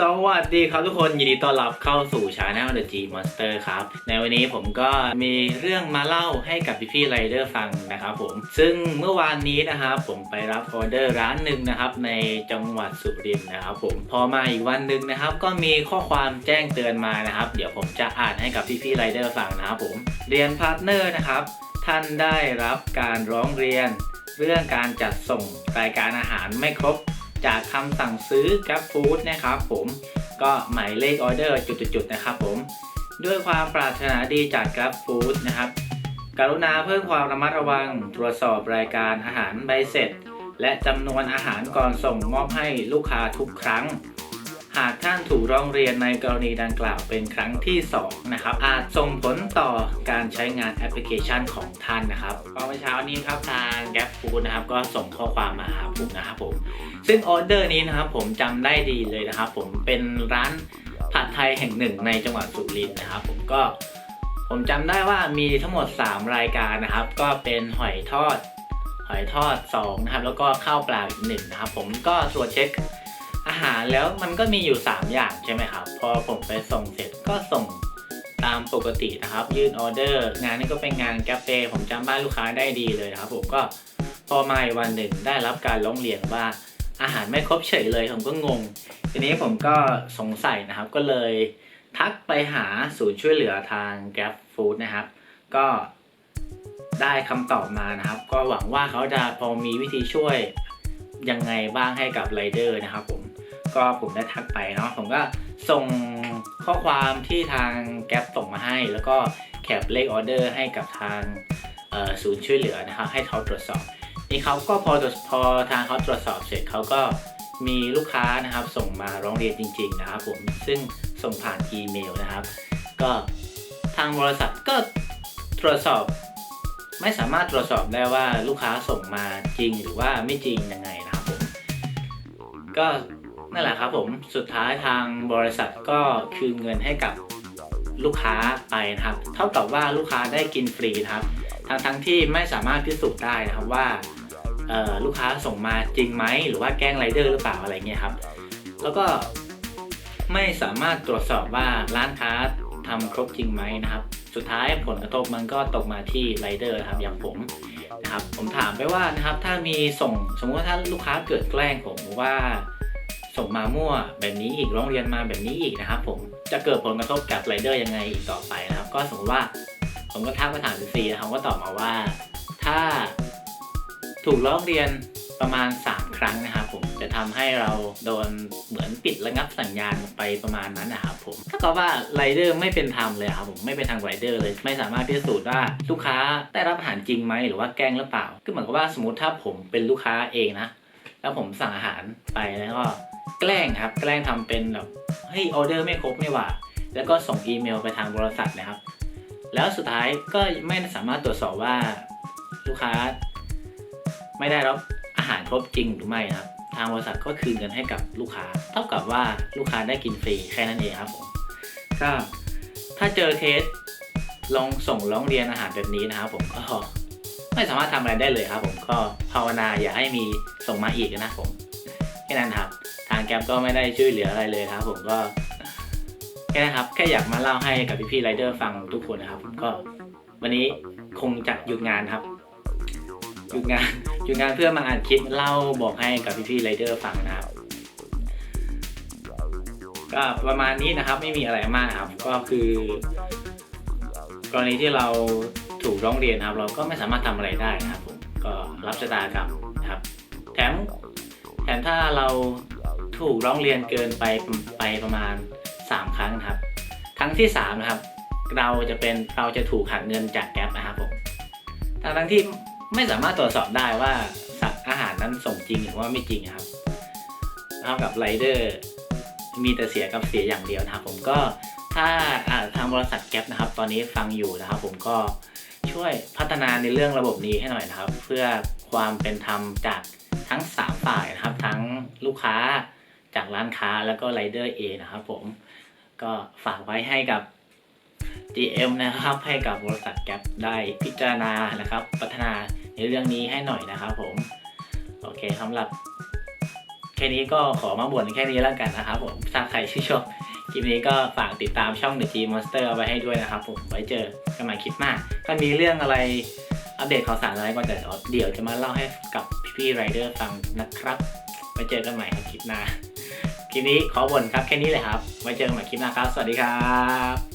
สวัสดีครับทุกคนยินดีต้อนรับเข้าสู่ชาแนล The G Monster ครับ ในวันนี้ผมก็มีเรื่องมาเล่าให้กับพี่ๆไรเดอร์ฟังนะครับผม ซึ่งเมื่อวานนี้นะครับผมไปรับออเดอร์ร้านหนึ่งนะครับในจังหวัดสุรินทร์นะครับผมพอมาอีกวันหนึ่งนะครับ ก็มีข้อความแจ้งเตือนมานะครับ เดี๋ยวผมจะอ่านให้กับพี่ๆไรเดอร์ฟังนะครับผมเรียนพาร์ทเนอร์นะครับท่านได้รับการร้องเรียน เรื่องการจัดส่งรายการอาหารไม่ครบ จากคำสั่งซื้อ Grab Food นะครับผมก็หมายเลขออเดอร์จุดๆนะครับผมด้วยความปรารถนาดีจาก Grab Food นะครับ กรุณาเพิ่มความระมัดระวัง ตรวจสอบรายการอาหารใบเสร็จ และจำนวนอาหารก่อนส่งมอบให้ลูกค้าทุกครั้ง หากท่านถูกร้องเรียนในกรณีดังกล่าวเป็นครั้งที่ 2 นะครับ อาจส่งผลต่อการใช้งานแอปพลิเคชันของท่านนะครับก็เมื่อเช้านี้ครับทาง Grab Food นะครับ ก็ส่งข้อความมาหาผมนะครับผม ซึ่งออเดอร์นี้นะครับผมจำได้ดีเลยนะครับ ผมเป็นร้านผัดไทยแห่งหนึ่งในจังหวัดสุรินทร์นะครับ ผมก็ผมจำได้ว่ามีทั้งหมด 3 รายการนะครับ ก็เป็นหอยทอด หอยทอด2นะครับแล้วก็ข้าวเปล่าอีกหนึ่งนะครับ ผมก็ตรวจเช็ค อาหารแล้วมันก็มีอยู่ 3 อย่างใช่ไหมครับ พอผมไปส่งเสร็จก็ส่งตามปกตินะครับ ยื่นออเดอร์ งานนี้ก็เป็นงานกาแฟผมจำบ้านลูกค้าได้ดีเลยนะครับ ผมก็พอมาอีกวันหนึ่งได้รับการร้องเรียนว่าอาหารไม่ครบเฉยเลยผมก็งง ทีนี้ผมก็สงสัยนะครับก็เลยทักไปหาศูนย์ช่วยเหลือทาง Grab Food นะครับ ก็ได้คำตอบมานะครับ ก็หวังว่าเขาจะพอมีวิธีช่วยยังไงบ้างให้กับไรเดอร์นะครับผม ก็ผมได้ทักไปเนาะผมก็ส่งข้อความที่ทาง Grab ส่งมาให้ แล้วก็แคปเลขออเดอร์ให้กับทางศูนย์ช่วยเหลือนะครับให้เขาตรวจสอบ นี่เขาก็พอพอทางเขาตรวจสอบเสร็จเขาก็มีลูกค้านะครับส่งมาร้องเรียนจริง ๆ นะครับผมซึ่งส่งผ่านอีเมลนะครับ ก็ทางบริษัทก็ตรวจสอบ ไม่สามารถตรวจสอบได้ว่าลูกค้าส่งมาจริงหรือว่าไม่จริงยังไงนะครับผมก็ นั่นแหละครับผมสุดท้ายทางบริษัทก็คืนเงินให้กับลูกค้าไปนะครับ เท่ากับว่าลูกค้าได้กินฟรีครับทั้งทั้งที่ไม่สามารถพิสูจน์ได้นะครับว่าลูกค้าส่งมาจริงไหมหรือว่าแกล้งไรเดอร์หรือเปล่าอะไรเงี้ยครับ แล้วก็ไม่สามารถตรวจสอบว่าร้านค้าทำครบจริงไหมนะครับ สุดท้ายผลกระทบมันก็ตกมาที่ไรเดอร์นะครับอย่างผมนะครับ ผมถามไปว่านะครับถ้ามีส่งสมมติว่าถ้าลูกค้าเกิดแกล้งผมว่า ส่งมามั่วแบบนี้อีกร้องเรียนมาแบบนี้อีกนะครับผมจะเกิดผลกระทบกับไรเดอร์ยังไงอีกต่อไปนะครับ ก็สมมติว่าผมก็ทักมาถามซีนะครับก็ตอบมาว่า ถ้าถูกร้องเรียนประมาณ 3 ครั้งนะครับผมจะทำให้เราโดนเหมือนปิดระงับสัญญาณไปประมาณนั้นนะครับผมถ้ากับว่าไรเดอร์ไม่เป็นธรรมเลยครับผมไม่เป็นทางไรเดอร์เลย ไม่สามารถพิสูจน์ว่าลูกค้าได้รับอาหารจริงไหมหรือว่าแกล้งหรือเปล่า ก็เหมือนกับว่าสมมติถ้าผมเป็นลูกค้าเองนะ แล้วผมสั่งอาหารไปแล้วก็ แกล้งครับ แกล้งทำเป็นแบบเฮ้ยออเดอร์ไม่ครบนี่หว่า แล้วก็ส่งอีเมลไปทางบริษัทนะครับ แล้วสุดท้ายก็ไม่สามารถตรวจสอบว่าลูกค้า ไม่ได้รับอาหารครบจริงหรือไม่นะครับ ทางบริษัทก็คืนเงินให้กับลูกค้า เท่ากับว่าลูกค้าได้กินฟรีแค่นั้นเองครับผมก็ถ้าเจอเคสลองส่งร้องเรียนอาหารแบบนี้นะครับผมก็ไม่สามารถทำอะไรได้เลยครับ ผมก็ภาวนาอย่าให้มีส่งมาอีกนะครับผมแค่นั้นครับางแกรมก็ไม่ได้ช่วยเหลืออะไรเลยครับ ผมก็แค่นะครับแค่อยากมาเล่าให้กับพี่ๆไรเดอร์ฟังทุกคนนะครับ ก็วันนี้คงจะหยุดงานครับหยุดงานหยุดงานเพื่อมาอ่านคลิปเล่าบอกให้กับพี่ๆไรเดอร์ฟังนะครับก็ประมาณนี้นะครับไม่มีอะไรมากครับ ก็คือกรณีที่เราถูกร้องเรียนครับ เราก็ไม่สามารถทำอะไรได้นะครับผมก็รับชะตากรรมนะครับ แถมแถมถ้าเรา ถูกร้องเรียนเกินไปไปประมาณ 3 ครั้งนะครับ ครั้งที่3นะครับเราจะเป็นเราจะถูกหักเงินจากแก๊ปนะครับผมทั้งทั้งที่ไม่สามารถตรวจสอบได้ว่าสัตว์อาหารนั้นส่งจริงหรือว่าไม่จริงนะครับเท่ากับไรเดอร์มีแต่เสียกับเสียอย่างเดียวนะครับ ผมก็ถ้าอ่าทางบริษัทแก๊ปนะครับ ตอนนี้ฟังอยู่นะครับ ผมก็ช่วยพัฒนาในเรื่องระบบนี้ให้หน่อยนะครับ เพื่อความเป็นธรรมจากทั้ง 3 ฝ่ายนะครับ ทั้งลูกค้า จากร้านค้าแล้วก็ไรเดอร์เอนะครับผมก็ฝากไว้ให้กับ GM นะครับให้กับบริษัทแก๊ปได้พิจารณานะครับ พัฒนาในเรื่องนี้ให้หน่อยนะครับผมโอเคสำหรับแค่นี้ก็ขอมาบ่นแค่นี้แล้วกันนะครับผมถ้าใครชื่นชอบคลิปนี้ก็ฝากติดตามช่อง The G Monster เอาไว้ให้ด้วยนะครับผมไว้เจอกันใหม่คลิปหน้าถ้ามีเรื่องอะไรอัปเดตข่าวสารอะไรก็เดี๋ยวเดี๋ยวจะมาเล่าให้กับพี่ๆไรเดอร์ฟังนะครับไว้เจอกันใหม่คลิปหน้า คลิปนี้ขอบ่นครับแค่นี้เลยครับ ไว้เจอกันใหม่คลิปหน้าครับ สวัสดีครับ